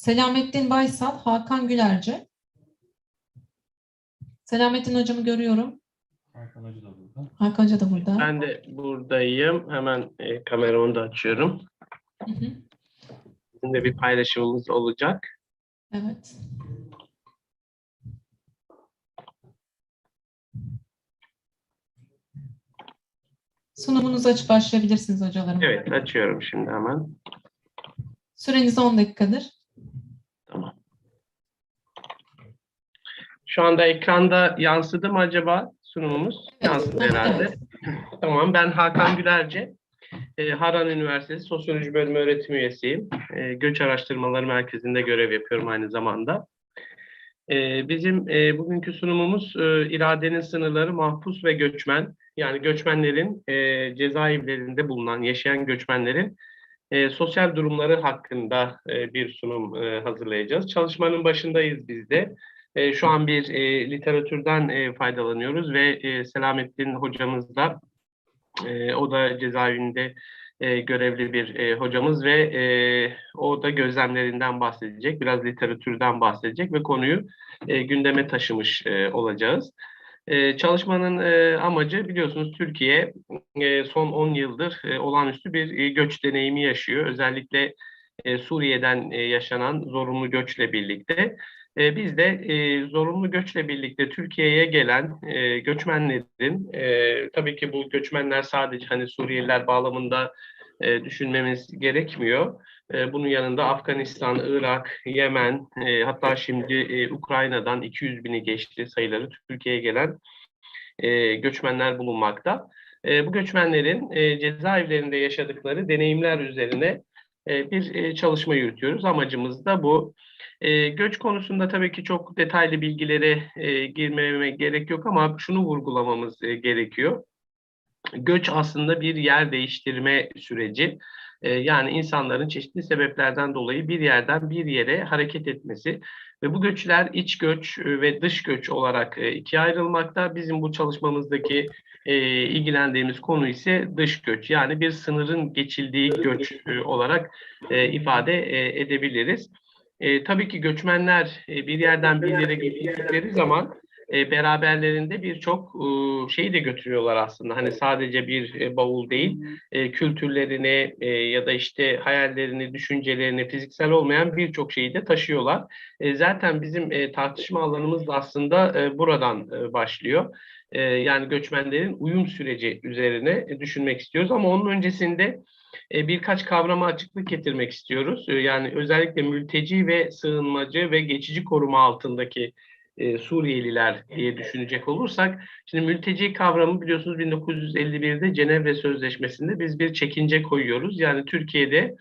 Selamettin Baysal, Hakan Gülerci. Selamettin hocamı görüyorum. Hakan Hacı da burada. Hakan Hoca da burada. Ben de buradayım. Hemen e, kameramı da açıyorum. Hı hı, Bizim de bir paylaşımımız olacak. Evet. Sunumunuzu açıp başlayabilirsiniz hocalarım. Evet, açıyorum şimdi hemen. Süreniz 10 dakikadır. Tamam. Şu anda ekranda yansıdı mı acaba sunumumuz? Yansıdı herhalde. Tamam, ben Hakan Gülerci. E, Harran Üniversitesi Sosyoloji Bölümü öğretim üyesiyim. E, Göç Araştırmaları Merkezi'nde görev yapıyorum aynı zamanda. E, bizim e, bugünkü sunumumuz e, iradenin sınırları mahpus ve göçmen. Yani göçmenlerin e, cezaevlerinde bulunan, yaşayan göçmenlerin e, sosyal durumları hakkında e, bir sunum e, hazırlayacağız. Çalışmanın başındayız biz de. E, şu an bir e, literatürden e, faydalanıyoruz ve e, Selamettin hocamız da e, o da cezaevinde e, görevli bir e, hocamız ve e, o da gözlemlerinden bahsedecek, biraz literatürden bahsedecek ve konuyu e, gündeme taşımış e, olacağız. E, çalışmanın e, amacı biliyorsunuz Türkiye e, son 10 yıldır e, olağanüstü bir e, göç deneyimi yaşıyor. Özellikle Suriye'den yaşanan zorunlu göçle birlikte. E, biz de zorunlu göçle birlikte Türkiye'ye gelen göçmenlerin, tabii ki bu göçmenler sadece hani Suriyeliler bağlamında e, düşünmemiz gerekmiyor. E, bunun yanında Afganistan, Irak, Yemen, e, hatta şimdi e, Ukrayna'dan 200 bini geçti sayıları Türkiye'ye gelen e, göçmenler bulunmakta. E, bu göçmenlerin e, cezaevlerinde yaşadıkları deneyimler üzerine e, bir e, çalışma yürütüyoruz. Amacımız da bu. E, göç konusunda tabii ki çok detaylı bilgilere e, girmeme gerek yok ama şunu vurgulamamız e, gerekiyor. Göç aslında bir yer değiştirme süreci. E, yani insanların çeşitli sebeplerden dolayı bir yerden bir yere hareket etmesi ve bu göçler iç göç e, ve dış göç olarak e, ikiye ayrılmakta. Bizim bu çalışmamızdaki e, ilgilendiğimiz konu ise dış göç. Yani bir sınırın geçildiği göç olarak ifade edebiliriz. Tabii ki göçmenler bir yerden bir yere gittikleri zaman e, beraberlerinde birçok e, şeyi de götürüyorlar aslında. Hani sadece bir e, bavul değil, e, kültürlerini ya da işte hayallerini, düşüncelerini, fiziksel olmayan birçok şeyi de taşıyorlar. Zaten bizim tartışma alanımız da aslında buradan başlıyor. Yani göçmenlerin uyum süreci üzerine düşünmek istiyoruz ama onun öncesinde birkaç kavrama açıklık getirmek istiyoruz. Yani özellikle mülteci ve sığınmacı ve geçici koruma altındaki e, Suriyeliler diye düşünecek olursak, şimdi mülteci kavramı biliyorsunuz 1951'de Cenevre Sözleşmesi'nde biz bir çekince koyuyoruz. Yani Türkiye'de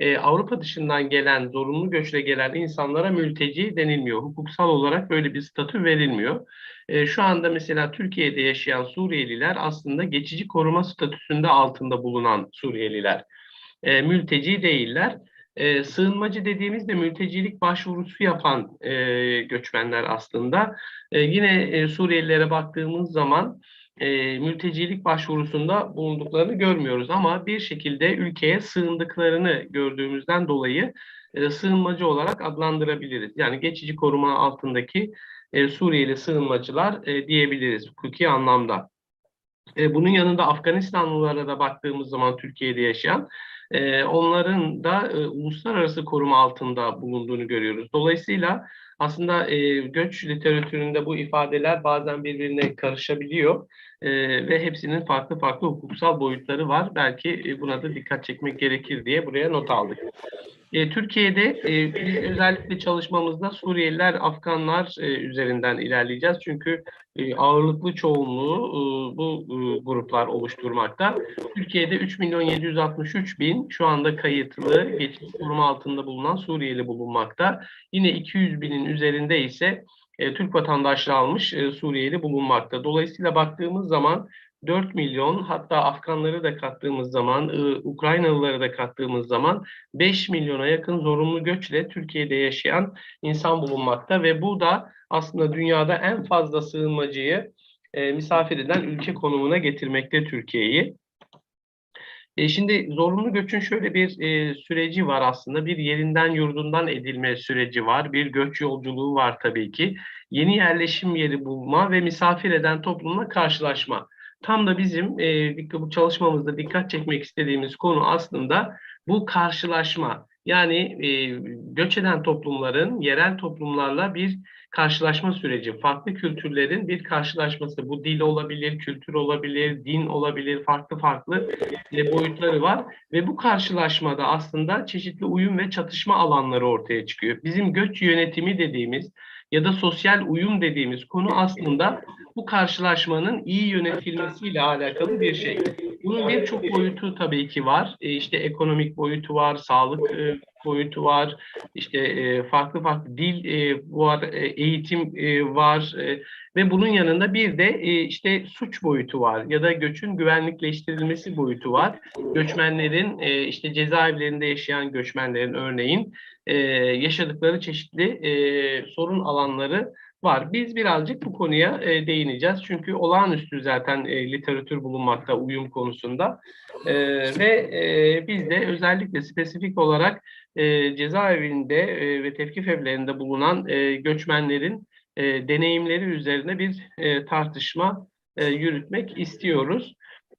e, Avrupa dışından gelen, zorunlu göçle gelen insanlara mülteci denilmiyor. Hukuksal olarak böyle bir statü verilmiyor. E, şu anda mesela Türkiye'de yaşayan Suriyeliler aslında geçici koruma statüsünde altında bulunan Suriyeliler. E, mülteci değiller. E, sığınmacı dediğimizde mültecilik başvurusu yapan e, göçmenler aslında. E, yine e, Suriyelilere baktığımız zaman e, mültecilik başvurusunda bulunduklarını görmüyoruz ama bir şekilde ülkeye sığındıklarını gördüğümüzden dolayı e, sığınmacı olarak adlandırabiliriz. Yani geçici koruma altındaki e, Suriyeli sığınmacılar e, diyebiliriz hukuki anlamda. E, bunun yanında Afganistanlılara da baktığımız zaman Türkiye'de yaşayan e, onların da e, uluslararası koruma altında bulunduğunu görüyoruz. Dolayısıyla aslında e, göç literatüründe bu ifadeler bazen birbirine karışabiliyor e, ve hepsinin farklı farklı hukuksal boyutları var. Belki e, buna da dikkat çekmek gerekir diye buraya not aldık. E, Türkiye'de e, biz özellikle çalışmamızda Suriyeliler, Afganlar e, üzerinden ilerleyeceğiz. Çünkü e, ağırlıklı çoğunluğu e, bu e, gruplar oluşturmakta. Türkiye'de 3 milyon 763 bin şu anda kayıtlı geçici koruma altında bulunan Suriyeli bulunmakta. Yine 200 binin üzerinde ise e, Türk vatandaşlığı almış e, Suriyeli bulunmakta. Dolayısıyla baktığımız zaman 4 milyon hatta Afganları da kattığımız zaman, Ukraynalıları da kattığımız zaman 5 milyona yakın zorunlu göçle Türkiye'de yaşayan insan bulunmakta ve bu da aslında dünyada en fazla sığınmacıyı e, misafir eden ülke konumuna getirmekte Türkiye'yi. E, şimdi zorunlu göçün şöyle bir e, süreci var aslında. Bir yerinden yurdundan edilme süreci var. Bir göç yolculuğu var tabii ki. Yeni yerleşim yeri bulma ve misafir eden toplumla karşılaşma. Tam da bizim e, bu çalışmamızda dikkat çekmek istediğimiz konu aslında bu karşılaşma. Yani e, göç eden toplumların yerel toplumlarla bir karşılaşma süreci. Farklı kültürlerin bir karşılaşması. Bu dil olabilir, kültür olabilir, din olabilir, farklı farklı e, boyutları var. Ve bu karşılaşmada aslında çeşitli uyum ve çatışma alanları ortaya çıkıyor. Bizim göç yönetimi dediğimiz ya da sosyal uyum dediğimiz konu aslında bu karşılaşmanın iyi yönetilmesiyle alakalı bir şey. Bunun birçok boyutu tabii ki var. E, işte ekonomik boyutu var, sağlık e, boyutu var, işte e, farklı farklı dil e, var, e, eğitim e, var e, ve bunun yanında bir de e, işte suç boyutu var ya da göçün güvenlikleştirilmesi boyutu var. Göçmenlerin e, işte cezaevlerinde yaşayan göçmenlerin örneğin e, yaşadıkları çeşitli e, sorun alanları var. Biz birazcık bu konuya e, değineceğiz. Çünkü olağanüstü zaten e, literatür bulunmakta uyum konusunda. E, ve e, biz de özellikle spesifik olarak e, cezaevinde e, ve tevkif evlerinde bulunan e, göçmenlerin e, deneyimleri üzerine bir e, tartışma e, yürütmek istiyoruz.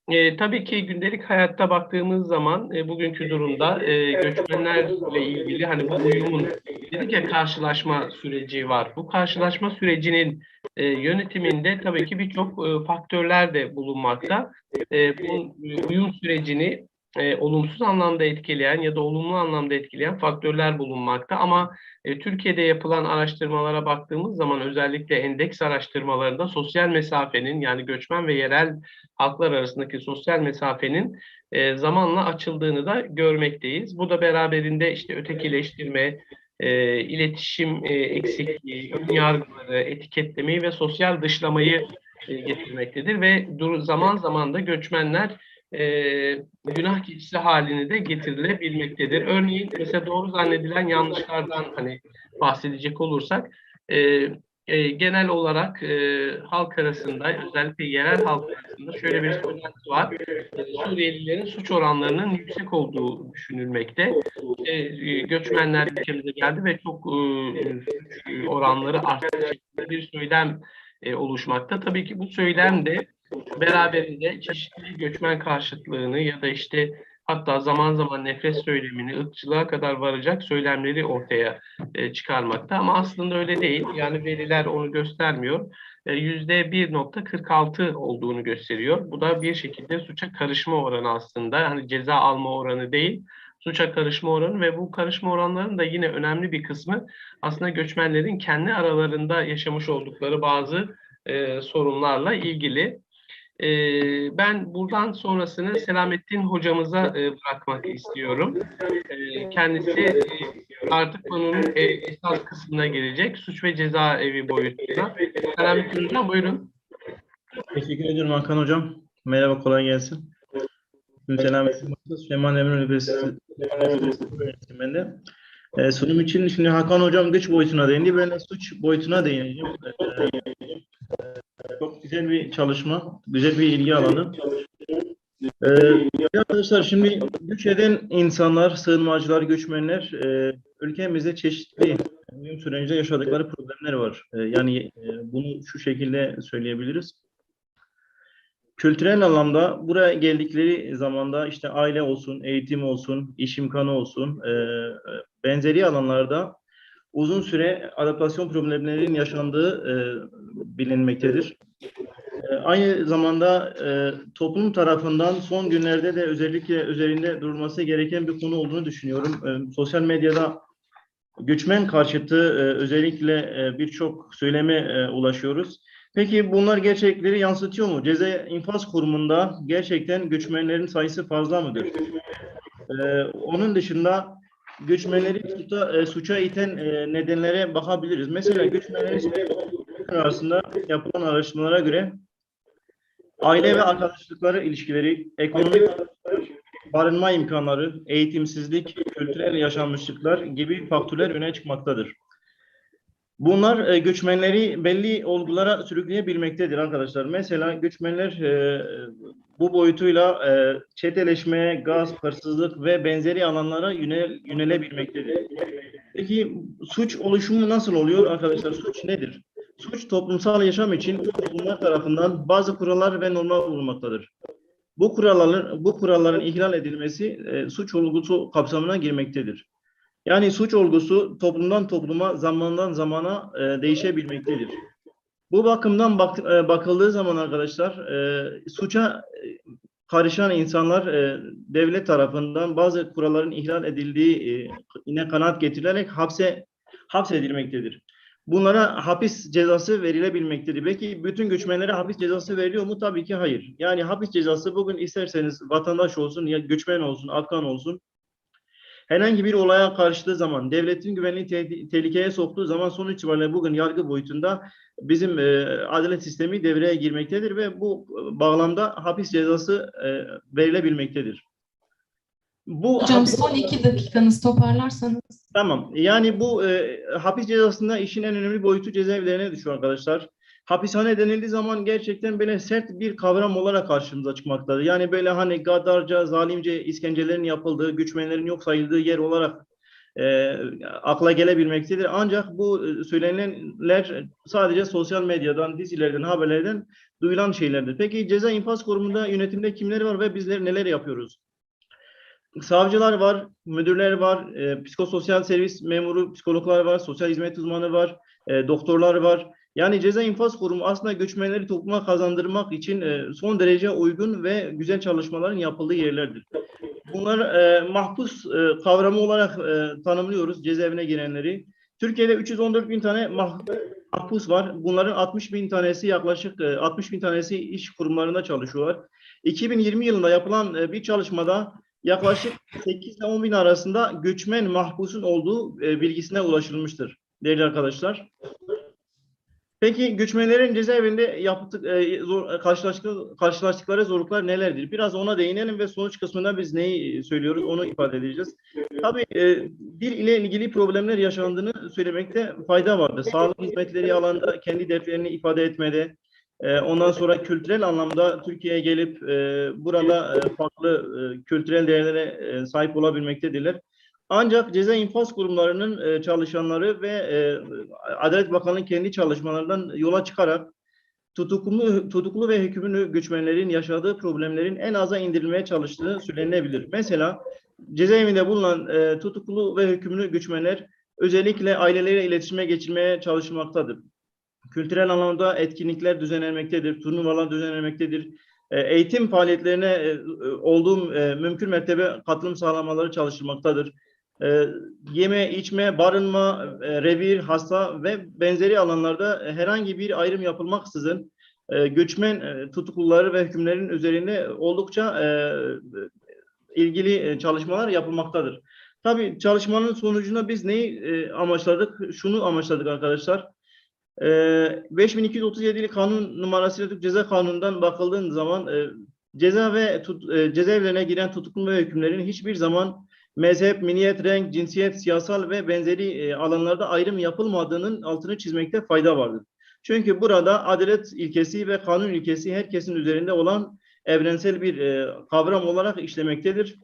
E, tabii ki gündelik hayatta baktığımız zaman e, bugünkü durumda e, göçmenlerle ilgili hani bu uyumun dedik ya karşılaşma süreci var. Bu karşılaşma sürecinin e, yönetiminde tabii ki birçok e, faktörler de bulunmakta. E, bu uyum sürecini e, olumsuz anlamda etkileyen ya da olumlu anlamda etkileyen faktörler bulunmakta. Ama e, Türkiye'de yapılan araştırmalara baktığımız zaman özellikle endeks araştırmalarında sosyal mesafenin yani göçmen ve yerel halklar arasındaki sosyal mesafenin e, zamanla açıldığını da görmekteyiz. Bu da beraberinde işte ötekileştirme, e, iletişim e, eksikliği, ön yargıları, etiketlemeyi ve sosyal dışlamayı e, getirmektedir ve zaman zaman da göçmenler e, günah keçisi halini de getirilebilmektedir. Örneğin mesela doğru zannedilen yanlışlardan hani bahsedecek olursak e, e, genel olarak e, halk arasında özellikle yerel halk arasında şöyle bir söylenti var. E, Suriyelilerin suç oranlarının yüksek olduğu düşünülmekte. E, e, göçmenler ülkemize geldi ve çok e, oranları arttı bir söylem e, oluşmakta. Tabii ki bu söylem de beraberinde çeşitli göçmen karşıtlığını ya da işte hatta zaman zaman nefret söylemini, ırkçılığa kadar varacak söylemleri ortaya e, çıkarmakta. Ama aslında öyle değil. Yani veriler onu göstermiyor. E, Yüzde 1.46 olduğunu gösteriyor. Bu da bir şekilde suça karışma oranı aslında. Hani ceza alma oranı değil, suça karışma oranı ve bu karışma oranlarının da yine önemli bir kısmı aslında göçmenlerin kendi aralarında yaşamış oldukları bazı e, sorunlarla ilgili. E, ben buradan sonrasını Selamettin hocamıza e, bırakmak istiyorum. E, kendisi e, artık konunun e, esas kısmına gelecek. Suç ve ceza evi boyutuna. Selamettin hocam buyurun. Teşekkür ediyorum Hakan Hocam. Merhaba, kolay gelsin. Selamettin Baksız, Süleyman Demirel Üniversitesi öğretiminde. Ee, sunum için şimdi Hakan Hocam güç boyutuna değindi. Ben de suç boyutuna değineceğim. Ee, çok güzel bir çalışma, güzel bir ilgi alanı. Ee, arkadaşlar şimdi göç eden insanlar, sığınmacılar, göçmenler e, ülkemizde çeşitli uyum sürecinde yaşadıkları problemler var. E, yani e, bunu şu şekilde söyleyebiliriz. Kültürel anlamda buraya geldikleri zamanda işte aile olsun, eğitim olsun, iş imkanı olsun, e, benzeri alanlarda uzun süre adaptasyon problemlerinin yaşandığı e, bilinmektedir. E, aynı zamanda e, toplum tarafından son günlerde de özellikle üzerinde durulması gereken bir konu olduğunu düşünüyorum. E, sosyal medyada göçmen karşıtı e, özellikle e, birçok söyleme e, ulaşıyoruz. Peki bunlar gerçekleri yansıtıyor mu? Ceza infaz kurumunda gerçekten göçmenlerin sayısı fazla mıdır? E, onun dışında göçmenleri suça, e, suça iten e, nedenlere bakabiliriz. Mesela göçmenlerin arasında yapılan araştırmalara göre aile ve arkadaşlıkları ilişkileri, ekonomik barınma imkanları, eğitimsizlik, kültürel yaşanmışlıklar gibi faktörler öne çıkmaktadır. Bunlar e, göçmenleri belli olgulara sürükleyebilmektedir arkadaşlar. Mesela göçmenler e, bu boyutuyla e, çeteleşme, gaz, hırsızlık ve benzeri alanlara yönel, yönelebilmektedir. Peki suç oluşumu nasıl oluyor arkadaşlar? Suç nedir? Suç toplumsal yaşam için toplumlar tarafından bazı kurallar ve normlar bulunmaktadır. Bu kuralların bu kuralların ihlal edilmesi e, suç olgusu kapsamına girmektedir. Yani suç olgusu toplumdan topluma, zamandan zamana e, değişebilmektedir. Bu bakımdan bak, e, bakıldığı zaman arkadaşlar e, suça e, karışan insanlar e, devlet tarafından bazı kuralların ihlal edildiği e, yine kanaat getirilerek hapse hapsedilmektedir. Bunlara hapis cezası verilebilmektedir. Peki bütün göçmenlere hapis cezası veriliyor mu? Tabii ki hayır. Yani hapis cezası bugün isterseniz vatandaş olsun ya göçmen olsun, Afgan olsun herhangi bir olaya karıştığı zaman, devletin güvenliği te- tehlikeye soktuğu zaman sonuç itibariyle bugün yargı boyutunda bizim e, adalet sistemi devreye girmektedir ve bu e, bağlamda hapis cezası e, verilebilmektedir. Bu Hocam hapis- son iki dakikanız toparlarsanız. Tamam. Yani bu e, hapis cezasında işin en önemli boyutu cezaevlerine düşüyor arkadaşlar. Hapishane denildiği zaman gerçekten böyle sert bir kavram olarak karşımıza çıkmaktadır. Yani böyle hani gaddarca, zalimce işkencelerin yapıldığı, göçmenlerin yok sayıldığı yer olarak e, akla gelebilmektedir. Ancak bu e, söylenilenler sadece sosyal medyadan, dizilerden, haberlerden duyulan şeylerdir. Peki ceza infaz kurumunda yönetimde kimler var ve bizler neler yapıyoruz? savcılar var, müdürler var, e, psikososyal servis memuru, psikologlar var, sosyal hizmet uzmanı var, e, doktorlar var. Yani ceza infaz kurumu aslında göçmenleri topluma kazandırmak için e, son derece uygun ve güzel çalışmaların yapıldığı yerlerdir. Bunlar e, mahpus e, kavramı olarak e, tanımlıyoruz cezaevine girenleri. Türkiye'de 314 bin tane mah- mahpus var. Bunların 60 bin tanesi yaklaşık e, 60 bin tanesi iş kurumlarında çalışıyorlar. 2020 yılında yapılan e, bir çalışmada yaklaşık 8 ile 10 bin arasında göçmen mahpusun olduğu e, bilgisine ulaşılmıştır değerli arkadaşlar. Peki göçmenlerin cezaevinde yaptık, e, zor, karşılaştık, karşılaştıkları zorluklar nelerdir? Biraz ona değinelim ve sonuç kısmında biz neyi söylüyoruz onu ifade edeceğiz. Tabii e, dil ile ilgili problemler yaşandığını söylemekte fayda vardır. Sağlık hizmetleri alanda kendi dertlerini ifade etmede, e, ondan sonra kültürel anlamda Türkiye'ye gelip e, burada e, farklı e, kültürel değerlere e, sahip olabilmektedirler. Ancak ceza infaz kurumlarının e, çalışanları ve e, Adalet Bakanlığı'nın kendi çalışmalarından yola çıkarak tutuklu, tutuklu ve hükümlü göçmenlerin yaşadığı problemlerin en aza indirilmeye çalıştığı söylenebilir. Mesela cezaevinde bulunan e, tutuklu ve hükümlü göçmenler özellikle aileleriyle iletişime geçirmeye çalışmaktadır kültürel anlamda etkinlikler düzenlenmektedir, turnuvalar düzenlenmektedir. E, Eğitim faaliyetlerine e, olduğum e, mümkün mertebe katılım sağlamaları çalışılmaktadır. E, Yeme, içme, barınma, e, revir, hasta ve benzeri alanlarda herhangi bir ayrım yapılmaksızın e, göçmen e, tutukluları ve hükümlerin üzerinde oldukça e, ilgili e, çalışmalar yapılmaktadır. Tabii çalışmanın sonucunda biz neyi e, amaçladık? Şunu amaçladık arkadaşlar. Ee, 5237'li kanun numarasıyla Türk Ceza Kanunu'ndan bakıldığın zaman e, ceza ve tut, e, cezaevlerine giren tutuklu ve hükümlerin hiçbir zaman mezhep, milliyet, renk, cinsiyet, siyasal ve benzeri e, alanlarda ayrım yapılmadığının altını çizmekte fayda vardır. Çünkü burada adalet ilkesi ve kanun ilkesi herkesin üzerinde olan evrensel bir e, kavram olarak işlemektedir.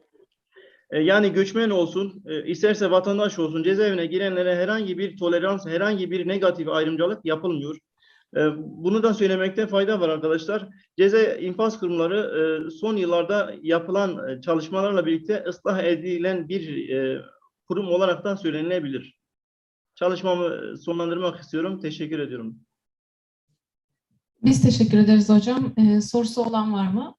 E, Yani göçmen olsun, isterse vatandaş olsun cezaevine girenlere herhangi bir tolerans, herhangi bir negatif ayrımcılık yapılmıyor. E, Bunu da söylemekte fayda var arkadaşlar. Ceza infaz kurumları e, son yıllarda yapılan e, çalışmalarla birlikte ıslah edilen bir e, kurum olarak da söylenilebilir. Çalışmamı sonlandırmak istiyorum. Teşekkür ediyorum. Biz teşekkür ederiz hocam. Ee, sorusu olan var mı?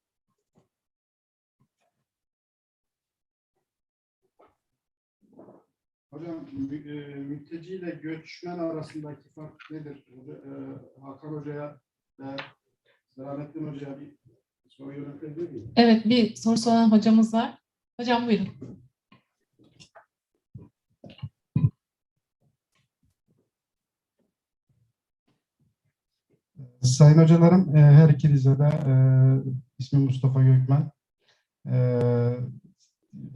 Hocam mü- e, mülteci ile göçmen arasındaki fark nedir? Hoca- e, Hakan Hoca'ya ve Selahattin Hoca'ya bir soru yöneltebilir miyim? Evet, bir sorusu olan hocamız var. Hocam buyurun. Sayın hocalarım, e, her ikinize de e, ismim Mustafa Gökmen. E,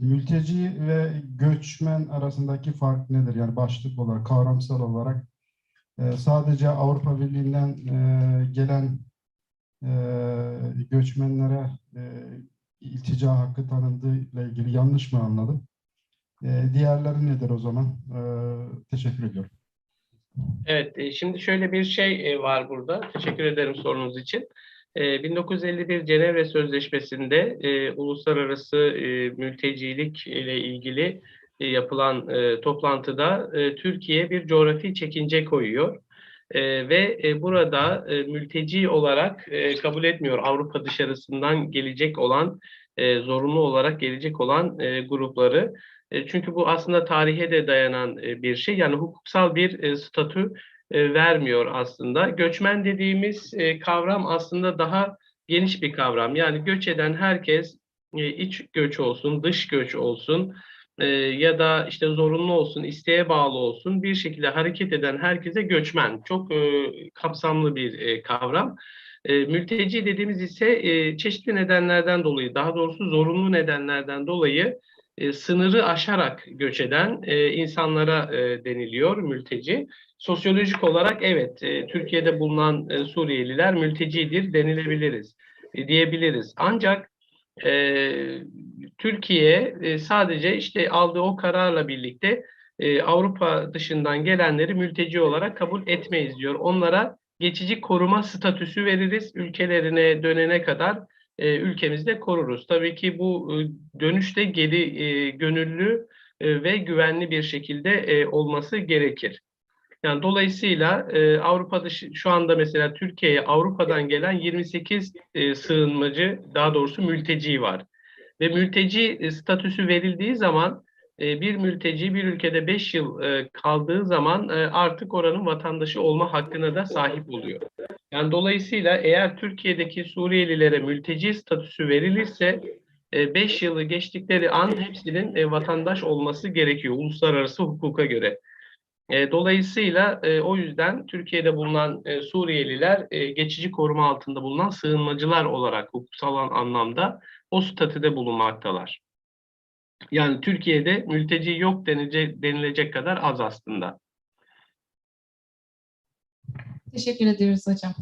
mülteci ve göçmen arasındaki fark nedir? Yani başlık olarak, kavramsal olarak e, sadece Avrupa Birliği'nden e, gelen e, göçmenlere e, iltica hakkı tanındığı ile ilgili yanlış mı anladım? Diğerleri nedir o zaman? Teşekkür ediyorum. Evet, şimdi şöyle bir şey var burada. Teşekkür ederim sorunuz için. E, 1951 Cenevre Sözleşmesi'nde e, uluslararası e, mültecilik ile ilgili e, yapılan e, toplantıda e, Türkiye bir coğrafi çekince koyuyor. E, ve e, burada e, mülteci olarak e, kabul etmiyor Avrupa dışarısından gelecek olan, e, zorunlu olarak gelecek olan e, grupları. E, Çünkü bu aslında tarihe de dayanan e, bir şey. Yani hukuksal bir e, statü e, vermiyor aslında. Göçmen dediğimiz e, kavram aslında daha geniş bir kavram. Yani göç eden herkes e, iç göç olsun, dış göç olsun ya da işte zorunlu olsun, isteğe bağlı olsun bir şekilde hareket eden herkese göçmen. Çok kapsamlı bir kavram. Mülteci dediğimiz ise çeşitli nedenlerden dolayı, daha doğrusu zorunlu nedenlerden dolayı e, sınırı aşarak göç eden e, insanlara e, deniliyor mülteci. Sosyolojik olarak evet e, Türkiye'de bulunan e, Suriyeliler mültecidir denilebiliriz e, diyebiliriz. Ancak e, Türkiye e, sadece işte aldığı o kararla birlikte e, Avrupa dışından gelenleri mülteci olarak kabul etmeyiz diyor. Onlara geçici koruma statüsü veririz ülkelerine dönene kadar e, ülkemizde koruruz. Tabii ki bu e, dönüşte geri e, gönüllü e, ve güvenli bir şekilde e, olması gerekir. Yani dolayısıyla e, Avrupa şu anda mesela Türkiye'ye Avrupa'dan gelen 28 e, sığınmacı daha doğrusu mülteci var. Ve mülteci e, statüsü verildiği zaman bir mülteci bir ülkede 5 yıl e, kaldığı zaman e, artık oranın vatandaşı olma hakkına da sahip oluyor. Yani dolayısıyla eğer Türkiye'deki Suriyelilere mülteci statüsü verilirse 5 yılı geçtikleri an hepsinin e, vatandaş olması gerekiyor uluslararası hukuka göre. E, Dolayısıyla e, o yüzden Türkiye'de bulunan e, Suriyeliler e, geçici koruma altında bulunan sığınmacılar olarak hukuksal anlamda o statüde bulunmaktalar. Yani Türkiye'de mülteci yok denilecek, kadar az aslında. Teşekkür ediyoruz hocam.